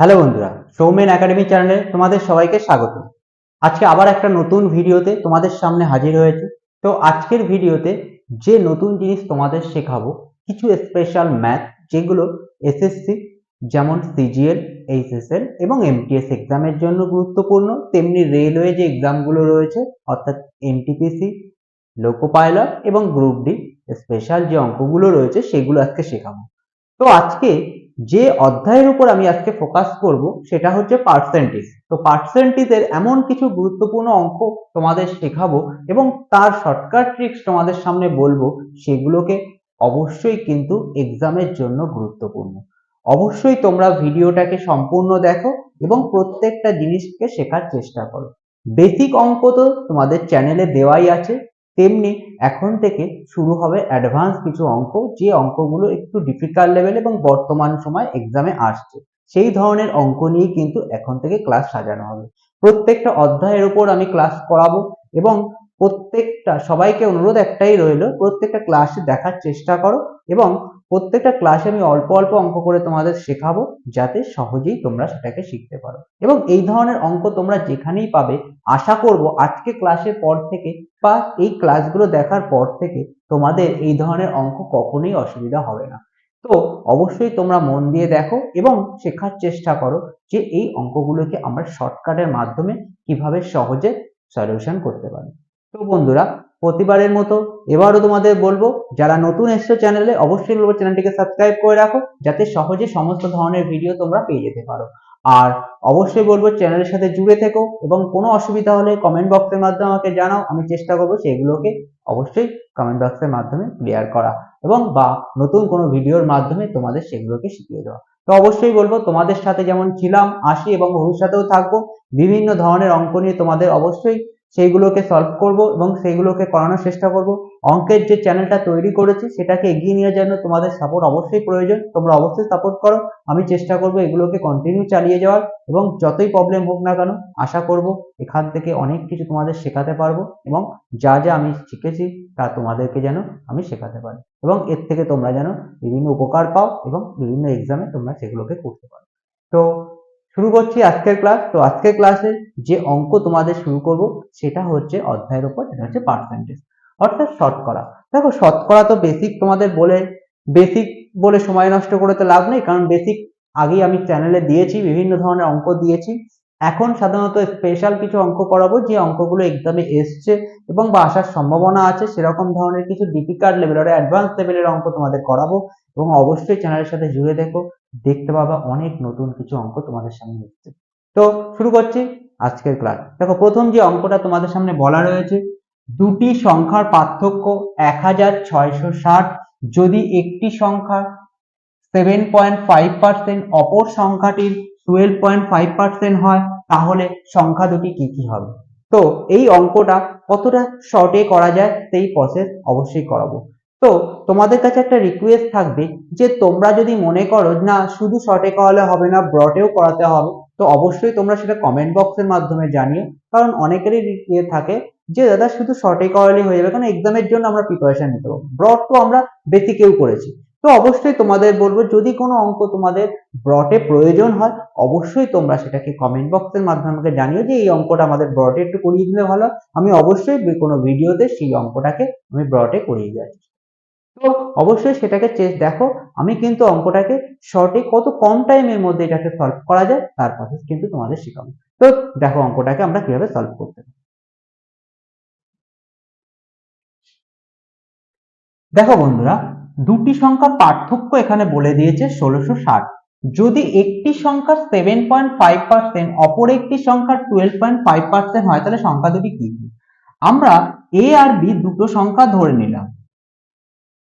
Hello বন্ধুরা Soumen academy চ্যানেলে তোমাদের সবাইকে স্বাগত। আজকে আবার একটা নতুন ভিডিওতে তোমাদের সামনে হাজির হয়েছে। তো আজকের ভিডিওতে যে নতুন জিনিস তোমাদের শেখাবো, কিছু স্পেশাল ম্যাথ যেগুলো এসএসসি যেমন সিজিএল এইচএসএল এবং এমটিএস এক্সামের জন্য গুরুত্বপূর্ণ, তেমনি রেলওয়ে যে এক্সামগুলো রয়েছে, অর্থাৎ এনটিপিসি লোকো পাইলট এবং গ্রুপ ডি স্পেশাল যে অঙ্কগুলো রয়েছে সেগুলো আজকে শেখাবো। তো আজকে যে অধ্যায়ের উপর আমি আজকে ফোকাস করব, সেটা হচ্ছে পার্সেন্টেজ তো পার্সেন্টেজের এমন কিছু গুরুত্বপূর্ণ অঙ্ক তোমাদের শেখাবো এবং তার শর্টকাট ট্রিক্স তোমাদের সামনে বলব, সেগুলোকে অবশ্যই কিন্তু এক্সামের জন্য গুরুত্বপূর্ণ। অবশ্যই তোমরা ভিডিওটাকে সম্পূর্ণ দেখো এবং প্রত্যেকটা জিনিসকে শেখার চেষ্টা করো। বেসিক অঙ্ক তো তোমাদের চ্যানেলে দেওয়াই আছে। তেমনি এখন থেকে শুরু হবে অ্যাডভান্স কিছু অঙ্ক, যে অঙ্কগুলো একটু ডিফিকাল্ট লেভেল এবং বর্তমান সময় এক্সামে আসছে। সেই ধরনের অঙ্ক নিয়ে কিন্তু এখন থেকে ক্লাস সাজানো হবে। প্রত্যেকটা অধ্যায়ের উপর আমি ক্লাস করাবো এবং প্রত্যেকটা, সবাইকে অনুরোধ একটাই রইল, প্রত্যেকটা ক্লাসে দেখার চেষ্টা করো এবং প্রত্যেকটা ক্লাসে আমি অল্প অল্প অঙ্ক করে তোমাদের শেখাবো, যাতে সহজেই তোমরা সেটাকে শিখতে পারো। এবং এই ধরনের অঙ্ক তোমরা যেখানেই পাবে, আশা করব আজকে ক্লাসের পর থেকে বা এই ক্লাসগুলো দেখার পর থেকে তোমাদের এই ধরনের অঙ্ক কখনোই অসুবিধা হবে না। তো অবশ্যই তোমরা মন দিয়ে দেখো এবং শেখার চেষ্টা করো যে এই অঙ্কগুলোকে আমরা শর্টকাটের মাধ্যমে কীভাবে সহজে সলিউশন করতে পারি। তো বন্ধুরা প্রতিবারের মতো এবারও তোমাদের বলব, যারা নতুন এসছো চ্যানেলে, অবশ্যই বলব চ্যানেলটিকে সাবস্ক্রাইব করে রাখো, যাতে সহজে সমস্ত ধরনের ভিডিও তোমরা পেয়ে যেতে পারো। আর অবশ্যই বলব চ্যানেলের সাথে জুড়ে থেকো, এবং কোনো অসুবিধা হলে কমেন্ট বক্সের মাধ্যমে আমাকে জানাও, আমি চেষ্টা করব সেগুলোকে অবশ্যই কমেন্ট বক্সের মাধ্যমে ক্লিয়ার করা, এবং বা নতুন কোনো ভিডিওর মাধ্যমে তোমাদের সেগুলোকে শিখিয়ে দেওয়া। তো অবশ্যই বলব, তোমাদের সাথে যেমন ছিলাম, আসি, এবং ভবিষ্যতেও থাকব, বিভিন্ন ধরনের অঙ্ক নিয়ে তোমাদের অবশ্যই সেইগুলোকে সলভ করব এবং সেইগুলোকে করানোর চেষ্টা করব। অঙ্কের যে চ্যানেলটা তৈরি করেছি, সেটাকে এগিয়ে নিয়ে জন্য তোমাদের সাপোর্ট অবশ্যই প্রয়োজন। তোমরা অবশ্যই সাপোর্ট করো। আমি চেষ্টা করব এগুলোকে কন্টিনিউ চালিয়ে যাওয়ার এবং যতই প্রবলেম হোক না কেন, আশা করব এখান থেকে অনেক কিছু তোমাদের শেখাতে পারব এবং যা যা আমি শিখেছি, তা তোমাদেরকে যেন আমি শেখাতে পারি। এবং এর থেকে তোমরা যেন বিভিন্ন উপকার পাও এবং বিভিন্ন এক্সামে তোমরা সেগুলোকে করতে পারো। তো শুরু করছি আজকের ক্লাস তো আজকের ক্লাসে যে অঙ্ক তোমাদের শুরু করব, সেটা হচ্ছে অধ্যায়ের উপর সেটা হচ্ছে পার্সেন্টেজ অর্থাৎ শতকরা। দেখো, শতকরা তো বেসিক তোমাদের বলে বেসিক বলে সময় নষ্ট করে তো লাভ নেই, কারণ বেসিক আগেই আমি চ্যানেলে দিয়েছি, বিভিন্ন ধরনের অঙ্ক দিয়েছি। এখন সাধারণত স্পেশাল কিছু অঙ্ক করাবো, যে অঙ্কগুলো এক্সামে এসছে এবং বা আসার সম্ভাবনা আছে, সেরকম ধরনের কিছু ডিফিকাল্ট লেভেল অর্থাৎ অ্যাডভান্স লেভেলের অঙ্ক তোমাদের করাবো এবং অবশ্যই চ্যানেলের সাথে জুড়ে দেখো দেখতে পাবা অনেক নতুন কিছু অঙ্ক তোমাদের সামনে এসছে। তো শুরু করছি আজকের ক্লাস দেখো, প্রথম যে অঙ্কটা তোমাদের সামনে বলা রয়েছে, দুটি সংখ্যার পার্থক্য এক হাজার ছয়শো ষাট, যদি একটি সংখ্যা সেভেন পয়েন্ট ফাইভ পার্সেন্ট অপর সংখ্যাটির টুয়েলভ পয়েন্ট ফাইভ পার্সেন্ট হয়, তাহলে সংখ্যা দুটি কি কি হবে? তো এই অঙ্কটা কতটা শর্টে করা যায় সেই প্রসেস অবশ্যই করাবো। তো তোমাদের কাছে একটা রিকোয়েস্ট থাকবে যে তোমরা যদি মনে করো না, শুধু শর্টে করালে হবে না ব্রডেও করাতে হবে, তো অবশ্যই তোমরা সেটা কমেন্ট বক্সের মাধ্যমে জানিও। কারণ অনেকেরই ইয়ে থাকে যে, দাদা, শুধু শর্টে করালেই হয়ে যাবে কারণ এক্সামের জন্য আমরা প্রিপারেশন নিতে পারব? ব্রড তো আমরা বেসিকেও করেছি। তো অবশ্যই তোমাদের বলব, যদি কোনো অঙ্ক তোমাদের ব্রডে প্রয়োজন হয়, অবশ্যই তোমরা সেটাকে কমেন্ট বক্সের মাধ্যমে আমাকে জানিও যে এই অঙ্কটা আমাদের ব্রডে একটু করিয়ে দিলে ভালো আমি অবশ্যই কোনো ভিডিওতে সেই অঙ্কটাকে আমি ব্রডে করিয়ে যাচ্ছি তো অবশ্যই সেটাকে চেস দেখো, আমি কিন্তু অঙ্কটাকে শর্টে কত কম টাইমের মধ্যে এটাকে সলভ করা যায়, তার প্রসেস কিন্তু তোমাদের শেখাবো। তো দেখো অঙ্কটাকে আমরা কীভাবে সলভ করতে পারি। দেখো বন্ধুরা দুটি সংখ্যা পার্থক্য এখানে বলে দিয়েছে ষোলোশো ষাট। যদি একটি সংখ্যা সেভেন পয়েন্ট ফাইভ পার্সেন্ট অপর একটি সংখ্যা টুয়েলভ পয়েন্ট ফাইভ পার্সেন্ট হয়, তাহলে সংখ্যা দুটি কি? আমরা এ আর বি দুটো সংখ্যা ধরে নিলাম।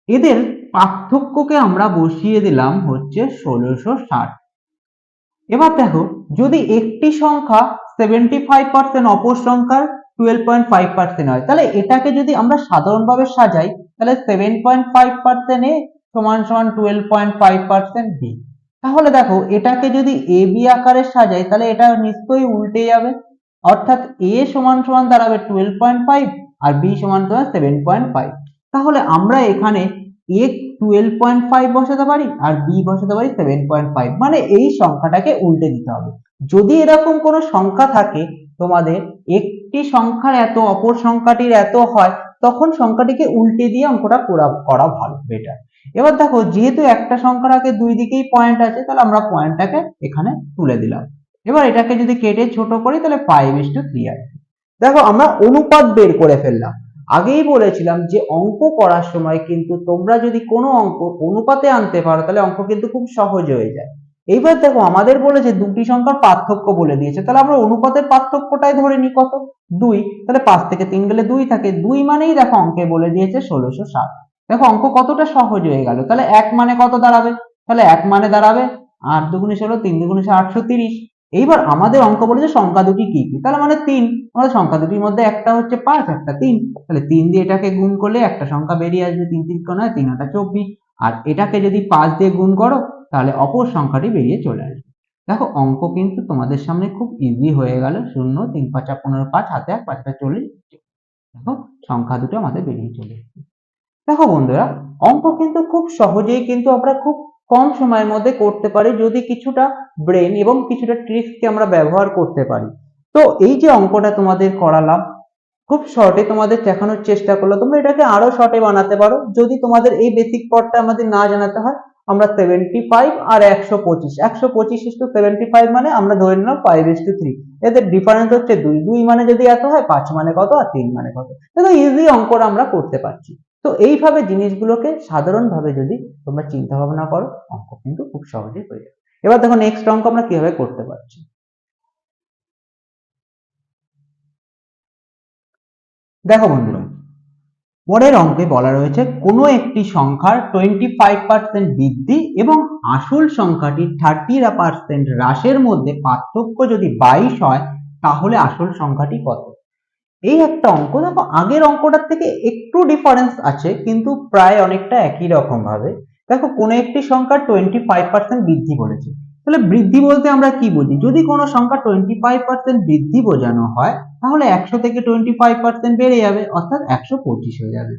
এদের পার্থক্যকে আমরা বসিয়ে দিলাম হচ্ছে ষোলোশো ষাট। এবার দেখো, যদি একটি সংখ্যা সেভেন্টি ফাইভ পার্সেন্ট অপর সংখ্যার টুয়েলভ পয়েন্ট ফাইভ পার্সেন্ট হয়। তাহলে এটাকে যদি আমরা সাধারণভাবে সাজাই, তাহলে seven point five percent A সমান সমান twelve point five percent B তাহলে দেখো, এটাকে যদি এ বি আকারে সাজাই, তাহলে এটা নিশ্চয়ই উল্টে যাবে। অর্থাৎ এ সমান সমান দাঁড়াবে টুয়েলভ পয়েন্ট ফাইভ আর বি সমান সমান সেভেন পয়েন্ট ফাইভ তাহলে আমরা এখানে এ টুয়েলভ পয়েন্ট ফাইভ বসাতে পারি আর বি বসাতে পারি সেভেন পয়েন্ট ফাইভ মানে এই সংখ্যাটাকে উল্টে দিতে হবে। যদি এরকম কোনো সংখ্যা থাকে তোমাদের একটি সংখ্যার এত, অপর সংখ্যাটির এত হয়, তখন সংখ্যাটিকে উল্টে দিয়ে অঙ্কটা করা করা ভালো বেটার এবার দেখো, যেহেতু একটা সংখ্যার আগে দুই দিকেই পয়েন্ট আছে, তাহলে আমরা পয়েন্টটাকে এখানে তুলে দিলাম। এবার এটাকে যদি কেটে ছোট করি, তাহলে ফাইভ ইস টু থ্রি আসবে দেখো, আমরা অনুপাত বের করে ফেললাম। আগেই বলেছিলাম যে অঙ্ক করার সময় কিন্তু তোমরা যদি কোনো অঙ্ক অনুপাতে আনতে পারো, তাহলে অঙ্ক কিন্তু খুব সহজ হয়ে যায়। এইবার দেখো আমাদের বলেছে দুটি সংখ্যার পার্থক্য বলে দিয়েছে। তাহলে আমরা অনুপাতের পার্থক্যটাই ধরে নিই কত? দুই। তাহলে পাঁচ থেকে তিন গেলে দুই থাকে। দুই মানেই দেখো অঙ্কে বলে দিয়েছে ষোলোশো ষাট। দেখো অঙ্ক কতটা সহজ হয়ে গেল। তাহলে এক মানে কত দাঁড়াবে? তাহলে এক মানে দাঁড়াবে আট দুগুণে ষোলো, তিন দুগুণে আটশো তিরিশ। এইবার আমাদের অঙ্ক বলেছে সংখ্যা দুটি কি? কি তাহলে মানে তিন। আমাদের সংখ্যা দুটির মধ্যে একটা হচ্ছে পাঁচ, একটা তিন। তাহলে তিন দিয়ে এটাকে গুণ করলে একটা সংখ্যা বেরিয়ে আসবে। তিন তিন নয়, তিন আটা চব্বিশ। আর এটাকে যদি পাঁচ দিয়ে গুণ করো তাহলে অপর সংখ্যাটি বেরিয়ে চলে আসবে। দেখো, অঙ্ক কিন্তু তোমাদের সামনে খুব ইজি হয়ে গেল। শূন্য, তিন, পাঁচা পনেরো, পাঁচ, হাতে এক পাঁচটা চল্লিশ। দেখো, সংখ্যা দুটো আমাদের বেরিয়ে চলে এসেছে। দেখো বন্ধুরা, অঙ্ক কিন্তু খুব সহজেই কিন্তু আমরা খুব কম সময়ের মধ্যে করতে পারি যদি কিছুটা ব্রেন এবং কিছুটা ট্রিক্সকে আমরা ব্যবহার করতে পারি। তো এই যে অঙ্কটা তোমাদের করালাম, খুব শর্টে তোমাদের দেখানোর চেষ্টা করল তোমরা এটাকে আরও শর্টে বানাতে পারো। যদি তোমাদের এই বেসিক পড়টা আমাদের না জানাতে হয় আমরা সেভেন্টি ফাইভ আর একশো পঁচিশ। একশো পঁচিশ ইস টু সেভেন্টি ফাইভ মানে আমরা ধরে নিলাম ফাইভ ইস টু থ্রি এদের ডিফারেন্স হচ্ছে দুই। দুই মানে যদি এত হয়, পাঁচ মানে কত আর তিন মানে কত? দেখো ইজি অঙ্কটা আমরা করতে পারছি। তো এইভাবে জিনিসগুলোকে সাধারণভাবে যদি তোমরা চিন্তা ভাবনা করো, অঙ্ক কিন্তু খুব সহজেই হয়ে যাবে। এবার দেখো নেক্সট অঙ্ক আমরা কীভাবে করতে পারছি। দেখো বন্ধুরা পরের অঙ্কে বলা রয়েছে, কোনো একটি সংখ্যার টোয়েন্টি ফাইভ পার্সেন্ট বৃদ্ধি এবং আসল সংখ্যাটি থার্টি পার্সেন্ট হ্রাসের মধ্যে পার্থক্য যদি বাইশ হয়, তাহলে আসল সংখ্যাটি কত? এই একটা অঙ্ক, দেখো আগের অঙ্কটার থেকে একটু ডিফারেন্স আছে, কিন্তু প্রায় অনেকটা একই রকম ভাবে দেখো কোনো একটি সংখ্যা টোয়েন্টি ফাইভ পার্সেন্ট বৃদ্ধি বলেছে তাহলে বৃদ্ধি বলতে আমরা কি বুঝি? যদি কোনো সংখ্যা টোয়েন্টি ফাইভ পার্সেন্ট বৃদ্ধি বোঝানো হয় তাহলে একশো থেকে টোয়েন্টি ফাইভ পার্সেন্ট বেড়ে যাবে, অর্থাৎ একশো পঁচিশ হয়ে যাবে।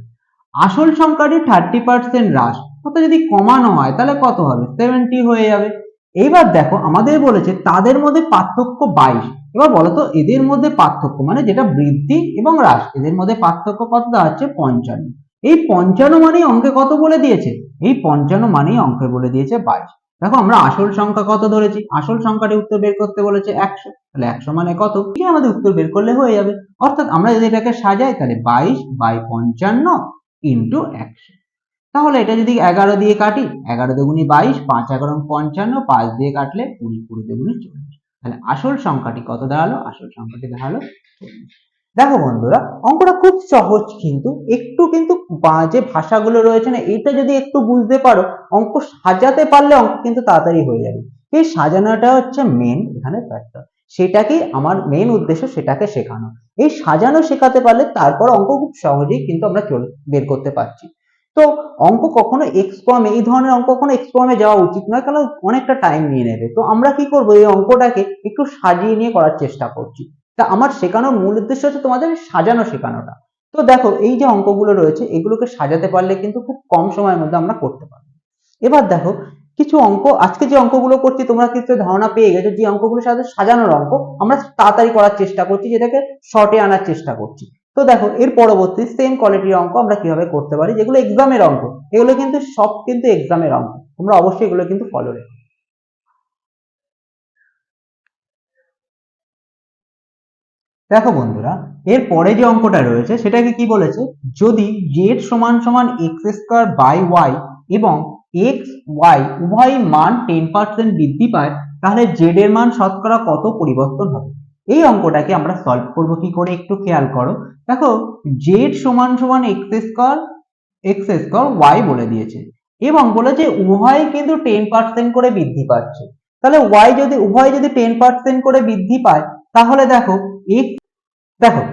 আসল সংখ্যাটি থার্টি পার্সেন্ট হ্রাস অর্থাৎ যদি কমানো হয়, তাহলে কত হবে? সেভেন্টি হয়ে যাবে। এইবার দেখো, আমাদের বলেছে তাদের মধ্যে পার্থক্য বাইশ। এবার বলতো এদের মধ্যে পার্থক্য মানে যেটা বৃদ্ধি এবং হ্রাস, এদের মধ্যে পার্থক্য কত? হচ্ছে পঞ্চান্ন। এই পঞ্চান্ন মানেই অঙ্কে কত বলে দিয়েছে? এই পঞ্চান্ন মানেই অঙ্কে বলে দিয়েছে বাইশ। দেখো আমরা আসল সংখ্যা কত ধরেছি? আসল সংখ্যাটি উত্তর বের করতে বলেছে একশো। তাহলে একশো মানে কত? কি আমাদের উত্তর বের করলে হয়ে যাবে। অর্থাৎ আমরা যদি এটাকে সাজাই, তাহলে বাইশ বাই পঞ্চান্ন ইন্টু একশো। তাহলে এটা যদি এগারো দিয়ে কাটি, এগারো দুগুনি বাইশ, পাঁচ এগারো পঞ্চান্ন, পাঁচ দিয়ে কাটলে কুড়ি কুড়ি দুগুনি চল্লিশ। তাহলে আসল সংখ্যাটি কত দাঁড়াল? আসল সংখ্যাটি দাঁড়াল চল্লিশ। দেখো বন্ধুরা, অঙ্কটা খুব সহজ কিন্তু, একটু কিন্তু যে ভাষাগুলো রয়েছে না এটা যদি একটু বুঝতে পারো, অঙ্ক সাজাতে পারলে অঙ্ক কিন্তু তাড়াতাড়ি হয়ে যাবে। এই সাজানোটা হচ্ছে মেন এখানে ফ্যাক্টর সেটাকেই আমার মেন উদ্দেশ্য, সেটাকে শেখানো। এই সাজানো শেখাতে পারলে তারপর অঙ্ক খুব সহজেই কিন্তু আমরা চল, বের করতে পারছি। তো অঙ্ক কখনো এক্স ফর্মে এই ধরনের অঙ্ক কখনো এক্স ফর্মে যাওয়া উচিত নয়, কারণ অনেকটা টাইম নিয়ে নেবে। তো আমরা কি করব, এই অঙ্কটাকে একটু সাজিয়ে নিয়ে করার চেষ্টা করছি। তা আমার শেখানোর মূল উদ্দেশ্য হচ্ছে তোমাদের সাজানো শেখানোটা। তো দেখো, এই যে অঙ্কগুলো রয়েছে, এগুলোকে সাজাতে পারলে কিন্তু খুব কম সময়ের মধ্যে আমরা করতে পারব। এবার দেখো, কিছু অঙ্ক, আজকে যে অঙ্কগুলো করছি, তোমরা কিন্তু ধারণা পেয়ে গেছো যে অঙ্কগুলোর সাথে সাজানোর অঙ্ক? আমরা তাড়াতাড়ি করার চেষ্টা করছি, যেটাকে শর্টে আনার চেষ্টা করছি। তো দেখো, এর পরবর্তী সেম কোয়ালিটির অঙ্ক আমরা কীভাবে করতে পারি? যেগুলো এক্সামের অঙ্ক, এগুলো কিন্তু সব কিন্তু এক্সামের অঙ্ক। তোমরা অবশ্যই এগুলো কিন্তু ফলো রেখো। দেখো বন্ধুরা, এর পরে যে অঙ্কটা রয়েছে, সেটাকে কি বলেছে? যদি জেড সমান সমান এক্স স্কোয়ার বাই ওয়াই এবং এক্স ওয়াই উভয় মান টেন পার্সেন্ট বৃদ্ধি পায়, তাহলে জেড এর মান শতকরা কত পরিবর্তন হবে? এই অঙ্কটাকে আমরা সলভ করব কি করে একটু খেয়াল করো। দেখো জেড সমান সমান X square X square Y বলে দিয়েছে এবং বলেছে উভয় কিন্তু টেন পার্সেন্ট করে বৃদ্ধি পাচ্ছে। তাহলে ওয়াই যদি, উভয় যদি টেন পার্সেন্ট করে বৃদ্ধি পায়, তাহলে দেখো এক্স দেখো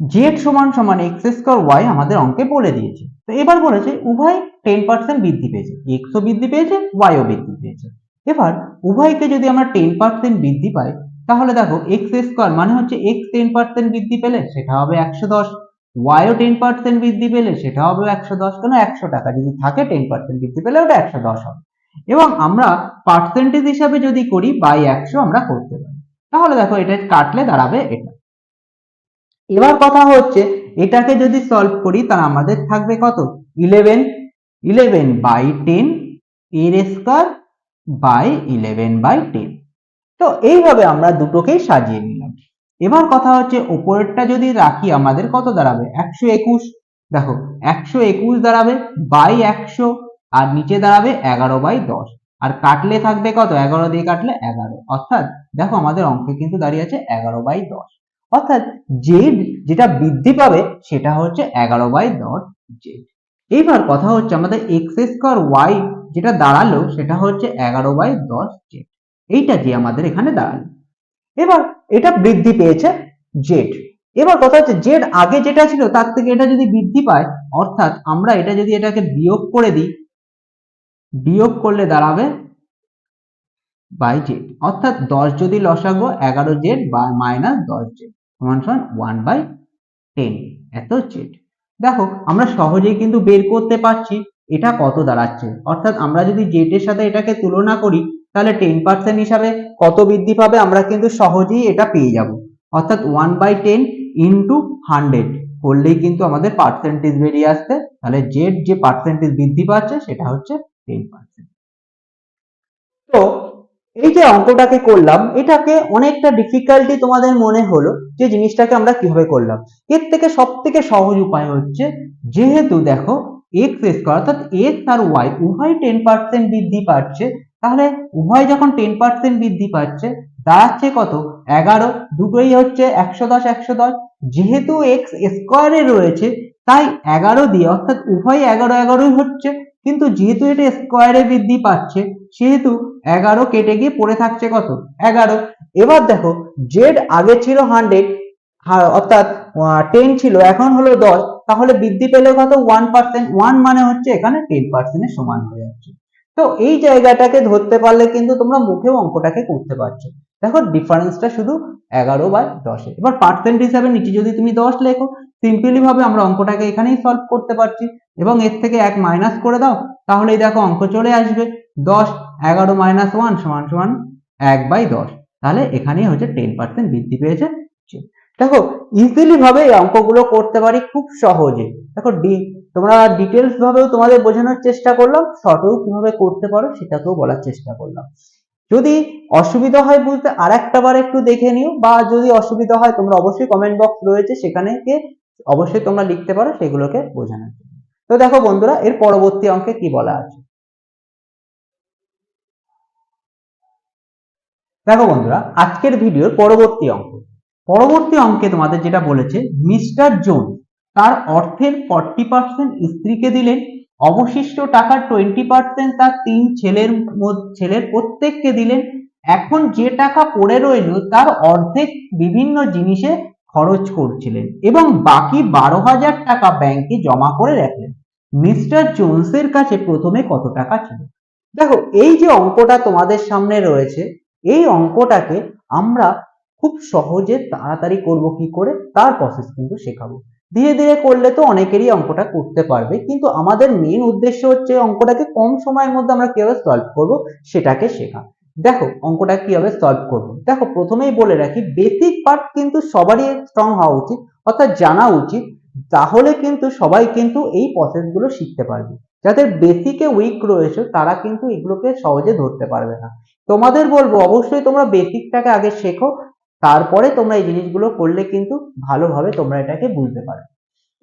জেড সমান সমান এক্স স্কোয়ার ওয়াই আমাদের অঙ্কে বলে দিয়েছে। তো এবার বলেছে, উভয় টেন পার্সেন্ট বৃদ্ধি পেয়েছে। এক্সও বৃদ্ধি পেয়েছে ওয়াইও বৃদ্ধি পেয়েছে। এবার উভয়কে যদি আমরা টেন পার্সেন্ট বৃদ্ধি পাই, তাহলে দেখো এক্স স্কোয়ার মানে হচ্ছে এক্স টেন পার্সেন্ট বৃদ্ধি পেলে সেটা হবে একশো দশ। ওয়াইও টেন পার্সেন্ট বৃদ্ধি পেলে সেটা হবে একশো দশ, কেন একশো টাকা। যদি থাকে টেন পার্সেন্ট বৃদ্ধি পেলে ওটা একশো দশ হবে। এবং আমরা পার্সেন্টেজ হিসাবে যদি করি বাই একশো আমরা করতে পারি। তাহলে দেখো, এটা কাটলে দাঁড়াবে এটা। এবার কথা হচ্ছে, এটাকে যদি সলভ করি তাহলে আমাদের থাকবে কত? ইলেভেন ইলেভেন বাই টেন এর square by eleven by ten তো এইভাবে আমরা দুটোকেই সাজিয়ে নিলাম। এবার কথা হচ্ছে, ওপরেরটা যদি রাখি আমাদের কত দাঁড়াবে? একশো একুশ। দেখো, একশো একুশ দাঁড়াবে বাই একশো, আর নিচে দাঁড়াবে এগারো বাই দশ। আর কাটলে থাকবে কত? এগারো দিয়ে কাটলে এগারো। অর্থাৎ দেখো আমাদের অঙ্কে কিন্তু দাঁড়িয়ে আছে এগারো বাই দশ। অর্থাৎ জেড যেটা বৃদ্ধি পাবে সেটা হচ্ছে এগারো বাই দশ জেড এইবার কথা হচ্ছে আমাদের এক্স স্কোয়ার ওয়াই যেটা দাঁড়াল সেটা হচ্ছে এগারো বাই দশ জেড এইটা যে আমাদের এখানে দাঁড়াল। এবার এটা বৃদ্ধি পেয়েছে জেড এবার কথা হচ্ছে জেড আগে যেটা ছিল তার থেকে এটা যদি বৃদ্ধি পায়, অর্থাৎ আমরা এটা যদি এটাকে বিয়োগ করে দিই, বিয়োগ করলে দাঁড়াবে বাই জেড অর্থাৎ দশ যদি লসাগো এগারো জেড বা মাইনাস দশ জেড সমান সমান ওয়ান বাই টেন এত জেড দেখো, আমরা সহজেই কিন্তু বের করতে পারছি, এটা কত দাঁড়াচ্ছে? অর্থাৎ আমরা যদি জেড এর সাথে এটাকে তুলনা করি, তাহলে টেন পার্সেন্ট হিসাবে কত বৃদ্ধি পাবে? আমরা কিন্তু সহজেই এটা পেয়ে যাব। অর্থাৎ one by ten into hundred করলেই কিন্তু আমাদের পার্সেন্টেজ বেরিয়ে আসতে তাহলে জেড যে পার্সেন্টেজ বৃদ্ধি পাচ্ছে, সেটা হচ্ছে টেন পার্সেন্ট তো এই যে অঙ্কটাকে করলাম, এটাকে অনেকটা ডিফিকাল্টি তোমাদের মনে হলো যে জিনিসটাকে আমরা কীভাবে করলাম। এর থেকে সব থেকে সহজ উপায় হচ্ছে, যেহেতু দেখো এক্স স্কোয়ার অর্থাৎ এক্স আর ওয়াই উভয় টেন পার্সেন্ট বৃদ্ধি পাচ্ছে, তাহলে উভয় যখন টেন পার্সেন্ট বৃদ্ধি পাচ্ছে দাঁড়াচ্ছে কত? এগারো। দুটোই হচ্ছে একশো দশ একশো দশ। যেহেতু এক্স স্কোয়ারে রয়েছে, তাই এগারো দিয়ে, অর্থাৎ উভয় এগারো এগারোই হচ্ছে কিন্তু যেহেতু এটা স্কোয়ারে বৃদ্ধি পাচ্ছে, সেহেতু এগারো কেটে গিয়ে পড়ে থাকছে কত? এগারো। এবার দেখো জেড আগে ছিল হান্ড্রেড অর্থাৎ টেন ছিল, এখন হলো দশ, তাহলে বৃদ্ধি পেলে কত? ওয়ান পার্সেন্ট ওয়ান মানে হচ্ছে এখানে টেন পার্সেন্টের সমান হয়ে যাচ্ছে। তো এই জায়গাটাকে ধরতে পারলে কিন্তু তোমরা মুখেও অঙ্কটাকে করতে পারছ। দেখো ডিফারেন্সটা শুধু এগারো বাই দশে এবার পার্সেন্ট হিসাবে নিচে যদি তুমি দশ লেখো সিম্পলি ভাবে আমরা অঙ্কটাকে এখানেই সলভ করতে পারছি। এবং এর থেকে এক মাইনাস করে দাও, তাহলেই দেখো অঙ্ক চলে আসবে। দশ, এগারো মাইনাস ওয়ান সমান সমান এক বাই দশ। তাহলে এখানেই হচ্ছে টেন পার্সেন্ট বৃদ্ধি পেয়েছে। দেখো ইজিলি ভাবে এই অঙ্কগুলো করতে পারি খুব সহজে। দেখো, ডি, তোমরা ডিটেলস ভাবেও তোমাদের বোঝানোর চেষ্টা করলাম শর্টেও কীভাবে করতে পারো সেটাকেও বলার চেষ্টা করলাম। যদি অসুবিধা হয় বুঝতে আর একটা বার একটু দেখে নিও, বা যদি অসুবিধা হয় তোমরা অবশ্যই কমেন্ট বক্স রয়েছে সেখানে গিয়ে অবশ্যই তোমরা লিখতে পারো, সেগুলোকে বোঝানোর তো দেখো বন্ধুরা, এর পরবর্তী অঙ্কে কি বলা আছে? দেখো বন্ধুরা, আজকের ভিডিওর পরবর্তী অঙ্ক। পরবর্তী অঙ্কে তোমাদের যেটা বলেছে, মিস্টার জোন তার অর্থের ফর্টি পার্সেন্ট স্ত্রীকে দিলেন অবশিষ্ট টাকার টোয়েন্টি পার্সেন্ট তার তিন ছেলের ছেলের প্রত্যেককে দিলেন। এখন যে টাকা পড়ে রইল, তার অর্ধেক বিভিন্ন জিনিসে খরচ করছিলেন এবং বাকি বারো হাজার টাকা ব্যাংকে জমা করে রাখলেন। মিস্টার জোনসের কাছে প্রথমে কত টাকা ছিল? দেখো, এই যে অঙ্কটা তোমাদের সামনে রয়েছে, এই অঙ্কটাকে আমরা খুব সহজে তাড়াতাড়ি করব কি করে? তার প্রসেস কিন্তু শেখাবো। ধীরে ধীরে করলে তো অনেকেরই অঙ্কটা করতে পারবে। কিন্তু আমাদের মেন উদ্দেশ্য হচ্ছে অঙ্কটাকে কম সময়ের মধ্যে আমরা কীভাবে সলভ করব সেটাকে শেখা। দেখো, অঙ্কটা কীভাবে সলভ করব? দেখো, প্রথমেই বলে রাখি বেসিক পার্ট কিন্তু সবারই স্ট্রং হওয়া উচিত, অর্থাৎ জানা উচিত। তাহলে কিন্তু সবাই কিন্তু এই প্রসেসগুলো শিখতে পারবে। যাদের বেসিকে উইক রয়েছে, তারা কিন্তু এগুলোকে সহজে ধরতে পারবে না। তোমাদের বলব, অবশ্যই তোমরা বেসিকটাকে আগে শেখো তারপরে তোমরা এই জিনিসগুলো করলে কিন্তু ভালোভাবে তোমরা এটাকে বুঝতে পারবে।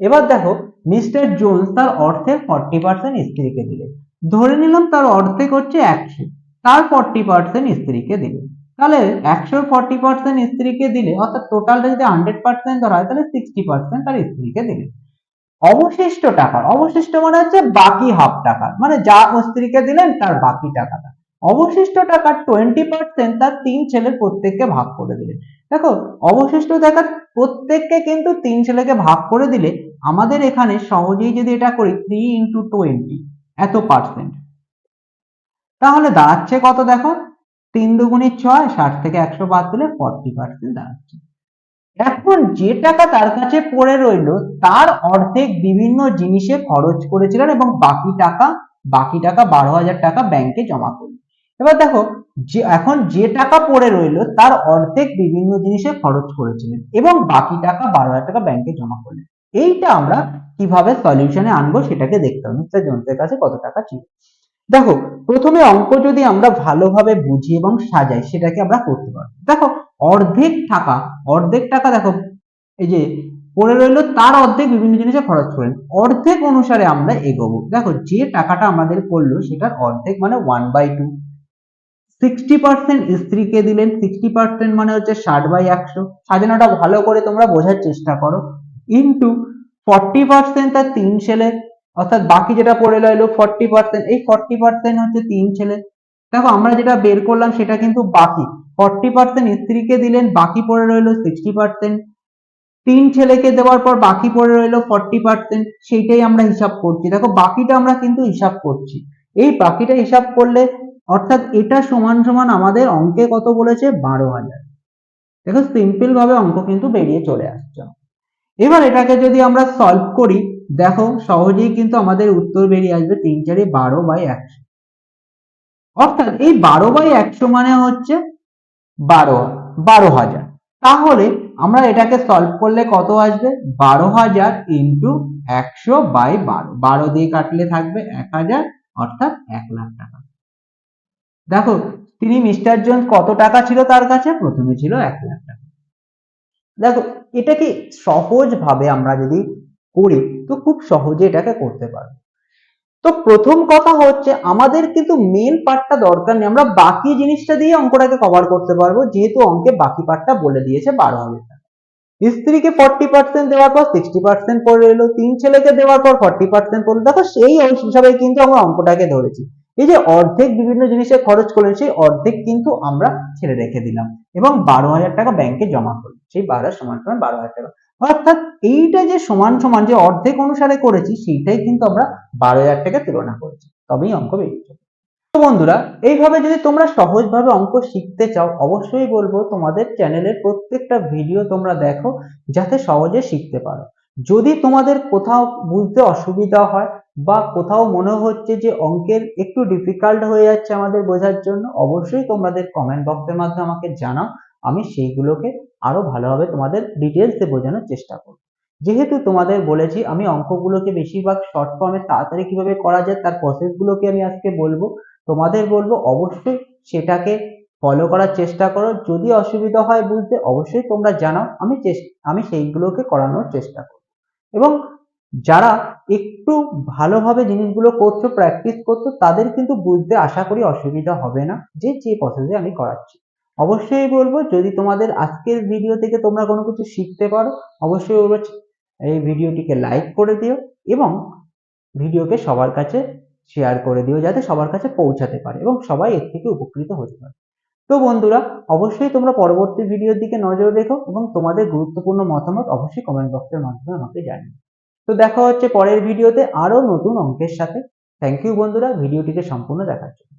এবার দেখো, মিস্টার জোন্স তার অর্থের ফর্টি পার্সেন্ট স্ত্রীকে দিলেন ধরে নিলাম তার অর্ধেক হচ্ছে একশো, তার ফর্টি পার্সেন্ট স্ত্রীকে দিলেন তাহলে একশোর ফর্টি পার্সেন্ট স্ত্রীকে দিলে, অর্থাৎ টোটালটা যদি হান্ড্রেড পার্সেন্ট ধরা হয়, তাহলে সিক্সটি পার্সেন্ট তার স্ত্রীকে দিলেন অবশিষ্ট টাকা অবশিষ্ট মানে হচ্ছে বাকি হাফ টাকা মানে যা স্ত্রীকে দিলেন তার বাকি টাকাটা। অবশিষ্ট টাকার টোয়েন্টি পার্সেন্ট তার তিন ছেলের প্রত্যেককে ভাগ করে দিলেন দেখো, অবশিষ্ট টাকার প্রত্যেককে কিন্তু তিন ছেলেকে ভাগ করে দিলে আমাদের এখানে সহজেই যদি এটা করি থ্রি ইন্টু টোয়েন্টি এত পার্সেন্ট তাহলে দাঁড়াচ্ছে কত দেখো? তিন দুগুণি ছয়, ষাট থেকে একশো বাদ দিলে ফর্টি পার্সেন্ট দাঁড়াচ্ছে। এখন যে টাকা তার কাছে পড়ে রইল, তার অর্ধেক বিভিন্ন জিনিসে খরচ করেছিলেন এবং বাকি টাকা বাকি টাকা বারো হাজার টাকা ব্যাংকে জমা করলেন এবার দেখো, যে, এখন যে টাকা পড়ে রইল তার অর্ধেক বিভিন্ন জিনিসে খরচ করেছিলেন এবং বাকি টাকা বারো হাজার টাকা ব্যাংকে জমা করলেন। এইটা আমরা কীভাবে সলিউশনে আনব সেটাকে দেখতে হবে। মিস্টার কাছে কত টাকা ছিল? দেখো, প্রথমে অঙ্ক যদি আমরা ভালোভাবে বুঝি এবং সাজাই, সেটাকে আমরা করতে পারব। দেখো, অর্ধেক টাকা অর্ধেক টাকা দেখো, এই যে, পড়ে রইল তার অর্ধেক বিভিন্ন জিনিসে খরচ করেন। অর্ধেক অনুসারে আমরা এগোবো। দেখো, যে টাকাটা আমাদের পড়ল সেটার অর্ধেক মানে one by two sixty percent স্ত্রীকে দিলেন সিক্সটি পার্সেন্ট মানে হচ্ছে ষাট বাই একশো। সাজানোটা ভালো করে তোমরা বোঝার চেষ্টা করো। ইন্টু ফর্টি পার্সেন্ট তার তিন ছেলে, অর্থাৎ বাকি যেটা পড়ে রইল ফর্টি পার্সেন্ট এই ফর্টি পার্সেন্ট হচ্ছে তিন ছেলে। দেখো, আমরা যেটা বের করলাম সেটা কিন্তু বাকি। ফর্টি পার্সেন্ট স্ত্রীকে দিলেন, বাকি পড়ে রইল সিক্সটি পার্সেন্ট তিন ছেলেকে দেওয়ার পর বাকি পড়ে রইল ফর্টি পার্সেন্ট সেইটাই আমরা হিসাব করছি। দেখো, বাকিটা আমরা কিন্তু হিসাব করছি। এই বাকিটা হিসাব করলে অর্থাৎ এটা সমান সমান আমাদের অঙ্কে কত বলেছে? বারো হাজার। দেখো সিম্পল ভাবে অঙ্ক কিন্তু বেরিয়ে চলে আসছে। এবার এটাকে যদি আমরা সলভ করি, দেখো, সহজেই কিন্তু আমাদের উত্তর বেরিয়ে আসবে তিন চারি বারো বাই একশো। অর্থাৎ এই বারো বাই একশো মানে হচ্ছে বারো বারো হাজার। তাহলে আমরা এটাকে সলভ করলে কত আসবে? বারো হাজার ইন্টু একশো বাই বারো। বারো দিয়ে কাটলে থাকবে এক হাজার, অর্থাৎ এক লাখ টাকা। দেখো, তিনি মিস্টার জোন্স কত টাকা ছিল তার কাছে? প্রথমে ছিল এক লাখ টাকা। দেখো, এটাকে সহজ ভাবে আমরা যদি করি, তো খুব সহজে এটাকে করতে পারব। তো প্রথম কথা হচ্ছে, আমাদের কিন্তু মেন পার্টটা দরকার নেই। আমরা বাকি জিনিসটা দিয়ে অঙ্কটাকে কভার করতে পারব, যেহেতু অঙ্কে বাকি পার্টটা বলে দিয়েছে বারো হাজার টাকা। স্ত্রীকে ফর্টি পার্সেন্ট দেওয়ার পর সিক্সটি পার্সেন্ট পড়ে এলো, তিন ছেলেকে দেওয়ার পর ফর্টি পার্সেন্ট পড়ল দেখো, সেই হিসাবে কিন্তু আমরা অঙ্কটাকে ধরেছি। এই যে অর্ধেক বিভিন্ন জিনিসে খরচ করলেন, সেই অর্ধেক কিন্তু আমরা ছেড়ে রেখে দিলাম। এবং বারো হাজার টাকা ব্যাংকে জমা করলাম সেই বারো সমান সমান বারো হাজার টাকা। অর্থাৎ এইটা যে সমান সমান যে অর্ধেক অনুসারে করেছি, সেইটাই কিন্তু আমরা বারো হাজার টাকা তুলনা করেছি। তবেই অঙ্ক বেরিয়ে যাবে। তো বন্ধুরা, এইভাবে যদি তোমরা সহজভাবে অঙ্ক শিখতে চাও, অবশ্যই বলব তোমাদের চ্যানেলের প্রত্যেকটা ভিডিও তোমরা দেখো, যাতে সহজে শিখতে পারো। যদি তোমাদের কোথাও বুঝতে অসুবিধা হয় বা কোথাও মনে হচ্ছে যে অঙ্কের একটু ডিফিকাল্ট হয়ে যাচ্ছে আমাদের বোঝার জন্য, অবশ্যই তোমাদের কমেন্ট বক্সের মাধ্যমে আমাকে জানাও। আমি সেইগুলোকে আরও ভালোভাবে তোমাদের ডিটেলসে বোঝানোর চেষ্টা করব। যেহেতু তোমাদের বলেছি আমি অঙ্কগুলোকে বেশিরভাগ শর্ট ফর্মে তাড়াতাড়ি কীভাবে করা যায়, তার প্রসেসগুলোকে আমি আজকে বলব। তোমাদের বলব, অবশ্যই সেটাকে ফলো করার চেষ্টা করো। যদি অসুবিধা হয় বুঝতে, অবশ্যই তোমরা জানাও। আমি চেষ্টা আমি সেইগুলোকে করানোর চেষ্টা করব। এবং যারা একটু ভালোভাবে জিনিসগুলো করছ প্র্যাকটিস করছ, তাদের কিন্তু বুঝতে আশা করি অসুবিধা হবে না। যে যে প্রসেসে আমি করাচ্ছি। অবশ্যই বলব, যদি তোমাদের আজকের ভিডিও থেকে তোমরা কোনো কিছু শিখতে পারো, অবশ্যই বলব এই ভিডিওটিকে লাইক করে দিও এবং ভিডিওকে সবার কাছে শেয়ার করে দিও, যাতে সবার কাছে পৌঁছাতে পারে এবং সবাই এর থেকে উপকৃত হতে পারে। তো বন্ধুরা, অবশ্যই তোমরা পরবর্তী ভিডিওর দিকে নজর রেখো এবং তোমাদের গুরুত্বপূর্ণ মতামত অবশ্যই কমেন্ট বক্সের মাধ্যমে আমাকে জানিও। তো দেখা হচ্ছে পরের ভিডিওতে আরও নতুন অঙ্কের সাথে। থ্যাংক ইউ বন্ধুরা ভিডিওটিকে সম্পূর্ণ দেখার জন্য।